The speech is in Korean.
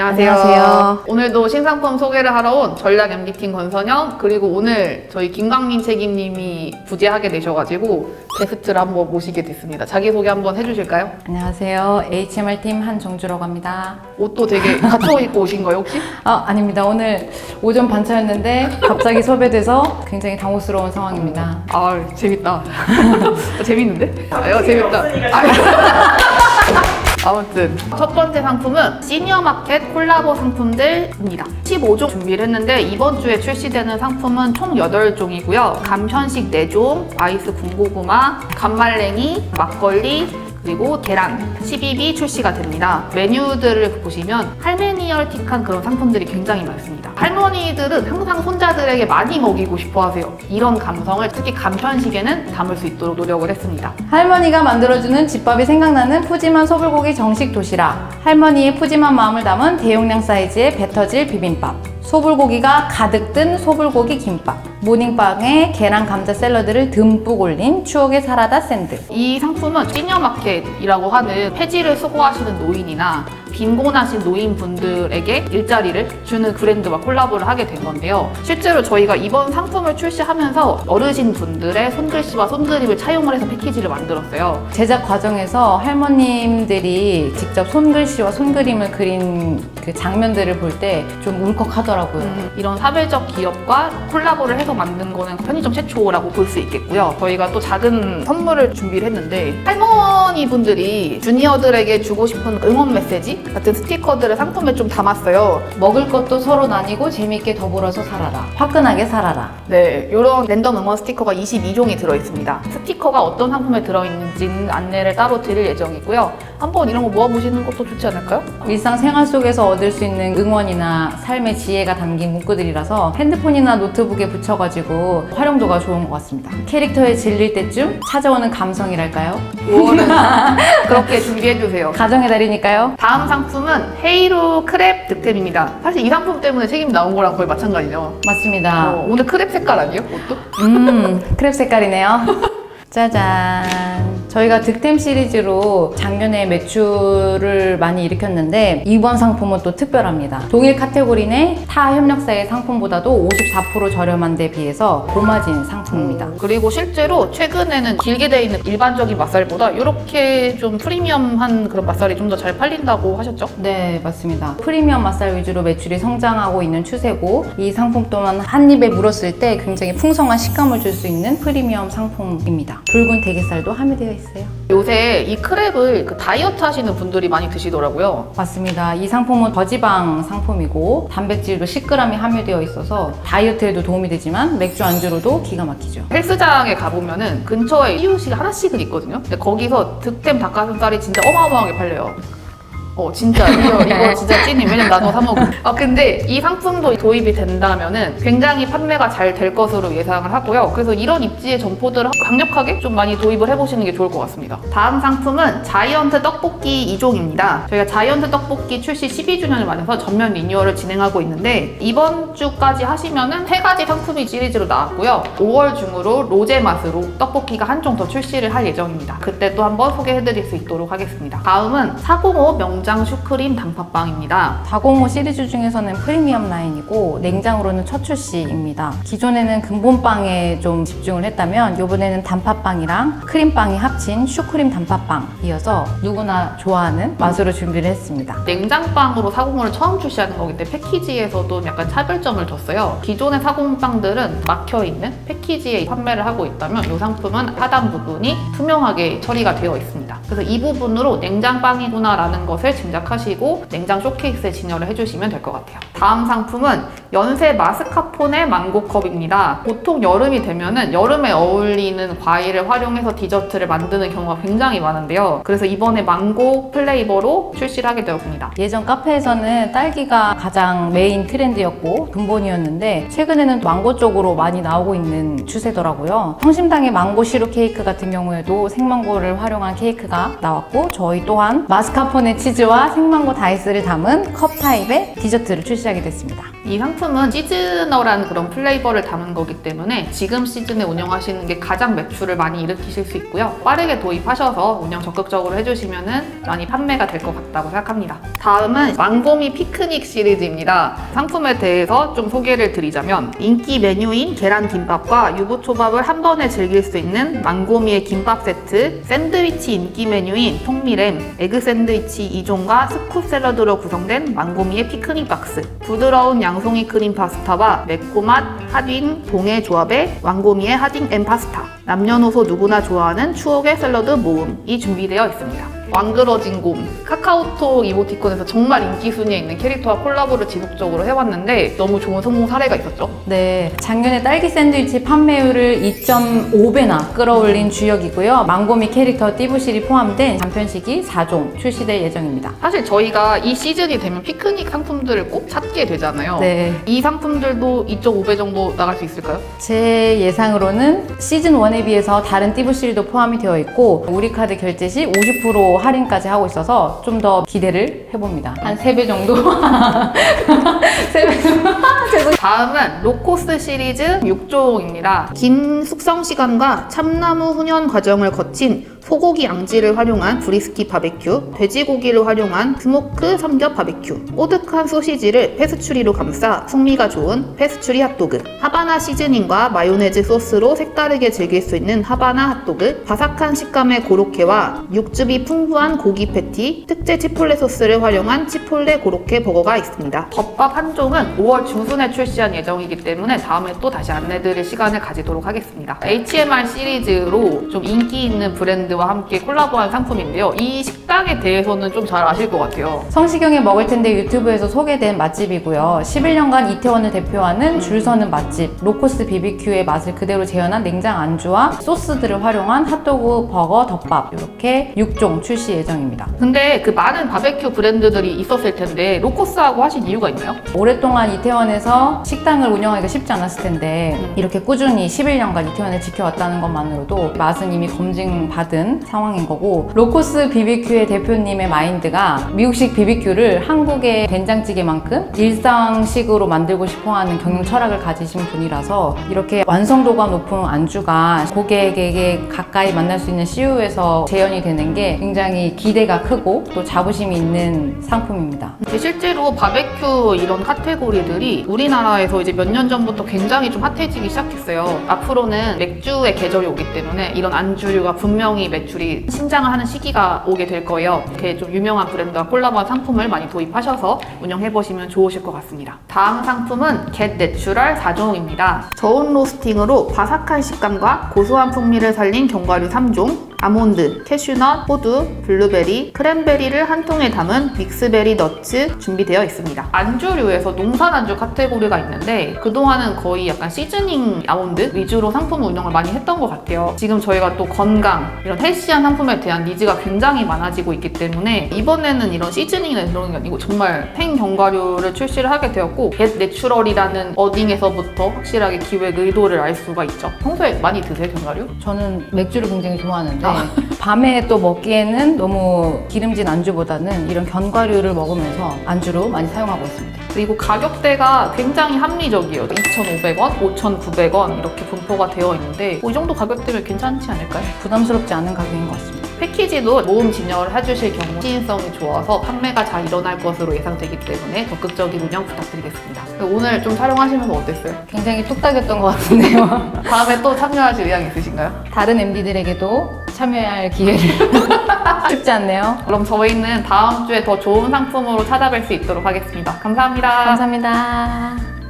안녕하세요. 안녕하세요. 오늘도 신상품 소개를 하러 온 전략 MD팀 권선영 그리고 오늘 저희 김광민 책임님이 부재하게 되셔가지고 게스트를 한번 모시게 됐습니다. 자기 소개 한번 해주실까요? 안녕하세요. HMR팀 한정주라고 합니다. 옷도 되게 갖춰 입고 오신 거예요 혹시? 아, 아닙니다. 오늘 오전 반차였는데 갑자기 섭외돼서 굉장히 당혹스러운 상황입니다. 아 재밌다. 재밌는데? 아, 이거 재밌다. 아, 아무튼 첫 번째 상품은 시니어 마켓 콜라보 상품들입니다. 15종 준비를 했는데 이번 주에 출시되는 상품은 총 8종이고요. 감현식 4종, 아이스 군고구마, 감말랭이, 막걸리, 그리고 계란 12비 출시가 됩니다. 메뉴들을 보시면 할메니얼틱한 그런 상품들이 굉장히 많습니다. 할머니들은 항상 손자들에게 많이 먹이고 싶어 하세요. 이런 감성을 특히 간편식에는 담을 수 있도록 노력을 했습니다. 할머니가 만들어주는 집밥이 생각나는 푸짐한 소불고기 정식 도시락. 할머니의 푸짐한 마음을 담은 대용량 사이즈의 배터질 비빔밥. 소불고기가 가득 든 소불고기 김밥. 모닝빵에 계란 감자 샐러드를 듬뿍 올린 추억의 사라다 샌드. 이 상품은 시니어마켓이라고 하는 폐지를 수고하시는 노인이나 빈곤하신 노인분들에게 일자리를 주는 브랜드와 콜라보를 하게 된 건데요. 실제로 저희가 이번 상품을 출시하면서 어르신분들의 손글씨와 손그림을 차용을 해서 패키지를 만들었어요. 제작 과정에서 할머님들이 직접 손글씨와 손그림을 그린 그 장면들을 볼 때 좀 울컥하더라고요. 음, 이런 사회적 기업과 콜라보를 해서 만든 거는 편의점 최초라고 볼 수 있겠고요. 저희가 또 작은 선물을 준비를 했는데 할머니 분들이 주니어들에게 주고 싶은 응원 메시지 같은 스티커들을 상품에 좀 담았어요. 먹을 것도 서로 나뉘고 재밌게 더불어서 살아라. 화끈하게 살아라. 네, 이런 랜덤 응원 스티커가 22종이 들어있습니다. 스티커가 어떤 상품에 들어있는지는 안내를 따로 드릴 예정이고요. 한번 이런 거 모아보시는 것도 좋지 않을까요? 일상생활 속에서 얻을 수 있는 응원이나 삶의 지혜가 담긴 문구들이라서 핸드폰이나 노트북에 붙여가지고 활용도가 좋은 것 같습니다. 캐릭터에 질릴 때쯤 찾아오는 감성이랄까요? 5월은 그렇게 준비해주세요. 가정의 달이니까요. 다음 상 품은 헤이루 크랩 득템입니다. 사실 이 상품 때문에 책임 나온 거랑 거의 마찬가지죠. 맞습니다. 어, 오늘 크랩 색깔 아니에요? 옷도? 음, 크랩 색깔이네요. 짜잔. 저희가 득템 시리즈로 작년에 매출을 많이 일으켰는데 이번 상품은 또 특별합니다. 동일 카테고리 내 타 협력사의 상품보다도 54% 저렴한 데 비해서 고마진 상품입니다. 그리고 실제로 최근에는 길게 돼 있는 일반적인 맛살보다 이렇게 좀 프리미엄한 그런 맛살이 좀 더 잘 팔린다고 하셨죠? 네, 맞습니다. 프리미엄 맛살 위주로 매출이 성장하고 있는 추세고 이 상품 또한 한 입에 물었을 때 굉장히 풍성한 식감을 줄 수 있는 프리미엄 상품입니다. 붉은 대게살도 함유되어 있 어요. 요새 이 크랩을 그 다이어트 하시는 분들이 많이 드시더라고요. 맞습니다. 이 상품은 저지방 상품이고 단백질도 10g이 함유되어 있어서 다이어트에도 도움이 되지만 맥주 안주로도 기가 막히죠. 헬스장에 가보면은 근처에 이유식이 하나씩은 있거든요. 근데 거기서 득템 닭가슴살이 진짜 어마어마하게 팔려요. 어 진짜 이거 이거 진짜 찐이 왜냐면 나도 사 먹어. 아 근데 이 상품도 도입이 된다면은 굉장히 판매가 잘 될 것으로 예상을 하고요. 그래서 이런 입지의 점포들을 강력하게 좀 많이 도입을 해보시는 게 좋을 것 같습니다. 다음 상품은 자이언트 떡볶이 2종입니다. 저희가 자이언트 떡볶이 출시 12주년을 맞아서 전면 리뉴얼을 진행하고 있는데 이번 주까지 하시면은 세 가지 상품이 시리즈로 나왔고요. 5월 중으로 로제 맛으로 떡볶이가 한 종 더 출시를 할 예정입니다. 그때 또 한번 소개해드릴 수 있도록 하겠습니다. 다음은 405 명장 슈크림 단팥빵입니다. 405 시리즈 중에서는 프리미엄 라인이고 냉장으로는 첫 출시입니다. 기존에는 근본빵에 좀 집중을 했다면 이번에는 단팥빵이랑 크림빵이 합친 슈크림 단팥빵이어서 누구나 좋아하는 맛으로 준비를 했습니다. 냉장빵으로 사공을 처음 출시하는 거기 때문에 패키지에서도 약간 차별점을 줬어요. 기존의 사공빵들은 막혀있는 패키지에 판매를 하고 있다면 이 상품은 하단 부분이 투명하게 처리가 되어 있습니다. 그래서 이 부분으로 냉장빵이구나 라는 것을 짐작하시고 냉장 쇼케이스에 진열을 해주시면 될 것 같아요. 다음 상품은 연세 마스카포네 망고컵입니다. 보통 여름이 되면은 여름에 어울리는 과일을 활용해서 디저트를 만드는 경우가 굉장히 많은데요. 그래서 이번에 망고 플레이버로 출시를 하게 되었습니다. 예전 카페에서는 딸기가 가장 메인 트렌드였고 근본이었는데 최근에는 망고 쪽으로 많이 나오고 있는 추세더라고요. 성심당의 망고 시루 케이크 같은 경우에도 생망고를 활용한 케이크가 나왔고 저희 또한 마스카포네 치즈와 생망고 다이스를 담은 컵 타입의 디저트를 출시하게 됐습니다. 이 상품 상품은 시즈널한 그런 플레이버를 담은 거기 때문에 지금 시즌에 운영하시는 게 가장 매출을 많이 일으키실 수 있고요. 빠르게 도입하셔서 운영 적극적으로 해주시면 많이 판매가 될 것 같다고 생각합니다. 다음은 망고미 피크닉 시리즈입니다. 상품에 대해서 좀 소개를 드리자면 인기 메뉴인 계란김밥과 유부초밥을 한 번에 즐길 수 있는 망고미의 김밥 세트, 샌드위치 인기 메뉴인 통미램, 에그 샌드위치 2종과 스쿱 샐러드로 구성된 망고미의 피크닉 박스, 부드러운 양송이 크림 파스타와 매콤한 하딩 동의 조합의 망고미의 하딩 앤 파스타, 남녀노소 누구나 좋아하는 추억의 샐러드 모음이 준비되어 있습니다. 왕그러진 곰, 카카오톡 이모티콘에서 정말 인기 순위에 있는 캐릭터와 콜라보를 지속적으로 해왔는데 너무 좋은 성공 사례가 있었죠. 네, 작년에 딸기 샌드위치 판매율을 2.5배나 끌어올린 주역이고요. 망고미 캐릭터 띠부실이 포함된 단편식이 4종 출시될 예정입니다. 사실 저희가 이 시즌이 되면 피크닉 상품들을 꼭 찾게 되잖아요. 네, 이 상품들도 2.5배 정도 나갈 수 있을까요? 제 예상으로는 시즌 1에 비해서 다른 띠부실도 포함이 되어 있고 우리 카드 결제 시 50% 할인까지 하고 있어서 좀 더 기대를 해봅니다. 한 3배 정도? 3배 정도? 다음은 로코스 시리즈 6종입니다. 긴 숙성 시간과 참나무 훈연 과정을 거친 소고기 양지를 활용한 브리스키 바베큐, 돼지고기를 활용한 스모크 삼겹 바베큐, 오득한 소시지를 페스츄리로 감싸 풍미가 좋은 페스츄리 핫도그, 하바나 시즈닝과 마요네즈 소스로 색다르게 즐길 수 있는 하바나 핫도그, 바삭한 식감의 고로케와 육즙이 풍 부한 고기 패티, 특제 치폴레 소스를 활용한 치폴레 고로케 버거가 있습니다. 덮밥 한 종은 5월 중순에 출시한 예정이기 때문에 다음에 또 다시 안내드릴 시간을 가지도록 하겠습니다. HMR 시리즈로 좀 인기 있는 브랜드와 함께 콜라보한 상품인데요. 이 식당에 대해서는 좀 잘 아실 것 같아요. 성시경의 먹을 텐데 유튜브에서 소개된 맛집이고요. 11년간 이태원을 대표하는 줄 서는 맛집 로코스 BBQ의 맛을 그대로 재현한 냉장 안주와 소스들을 활용한 핫도그, 버거, 덮밥 이렇게 6종 출시 예정입니다. 근데 그 많은 바베큐 브랜드들이 있었을 텐데 로코스하고 하신 이유가 있나요? 오랫동안 이태원에서 식당을 운영하기가 쉽지 않았을 텐데 이렇게 꾸준히 11년간 이태원을 지켜왔다는 것만으로도 맛은 이미 검증받은 상황인 거고 로코스 BBQ의 대표님의 마인드가 미국식 BBQ를 한국의 된장찌개만큼 일상식으로 만들고 싶어하는 경영 철학을 가지신 분이라서 이렇게 완성도가 높은 안주가 고객에게 가까이 만날 수 있는 CU에서 재현이 되는 게 굉장히 기대가 크고 또 자부심이 있는 상품입니다. 실제로 바베큐 이런 카테고리들이 우리나라에서 이제 몇 년 전부터 굉장히 좀 핫해지기 시작했어요. 앞으로는 맥주의 계절이 오기 때문에 이런 안주류가 분명히 매출이 신장을 하는 시기가 오게 될 거예요. 이렇게 좀 유명한 브랜드와 콜라보한 상품을 많이 도입하셔서 운영해 보시면 좋으실 것 같습니다. 다음 상품은 겟 내추럴 4종입니다. 저온 로스팅으로 바삭한 식감과 고소한 풍미를 살린 견과류 3종, 아몬드, 캐슈넛, 호두, 블루베리, 크랜베리를 한 통에 담은 믹스베리 너츠 준비되어 있습니다. 안주류에서 농산 안주 카테고리가 있는데 그동안은 거의 약간 시즈닝 아몬드 위주로 상품 운영을 많이 했던 것 같아요. 지금 저희가 또 건강, 이런 헬시한 상품에 대한 니즈가 굉장히 많아지고 있기 때문에 이번에는 이런 시즈닝이나 이런 게 아니고 정말 생 견과류를 출시를 하게 되었고 겟 내추럴이라는 어딩에서부터 확실하게 기획 의도를 알 수가 있죠. 평소에 많이 드세요, 견과류? 저는 맥주를 굉장히 좋아하는데 밤에 또 먹기에는 너무 기름진 안주보다는 이런 견과류를 먹으면서 안주로 많이 사용하고 있습니다. 그리고 가격대가 굉장히 합리적이에요. 2,500원, 5,900원 이렇게 분포가 되어 있는데 이 정도 가격대면 괜찮지 않을까요? 부담스럽지 않은 가격인 것 같습니다. 패키지도 모음 진열을 해주실 경우 시인성이 좋아서 판매가 잘 일어날 것으로 예상되기 때문에 적극적인 운영 부탁드리겠습니다. 오늘 좀 촬영하시면서 어땠어요? 굉장히 뚝딱이었던 것 같은데요. 다음에 또 참여하실 의향 있으신가요? 다른 MD들에게도 참여할 기회를 쉽지 않네요. 그럼 저희는 다음 주에 더 좋은 상품으로 찾아뵐 수 있도록 하겠습니다. 감사합니다. 감사합니다.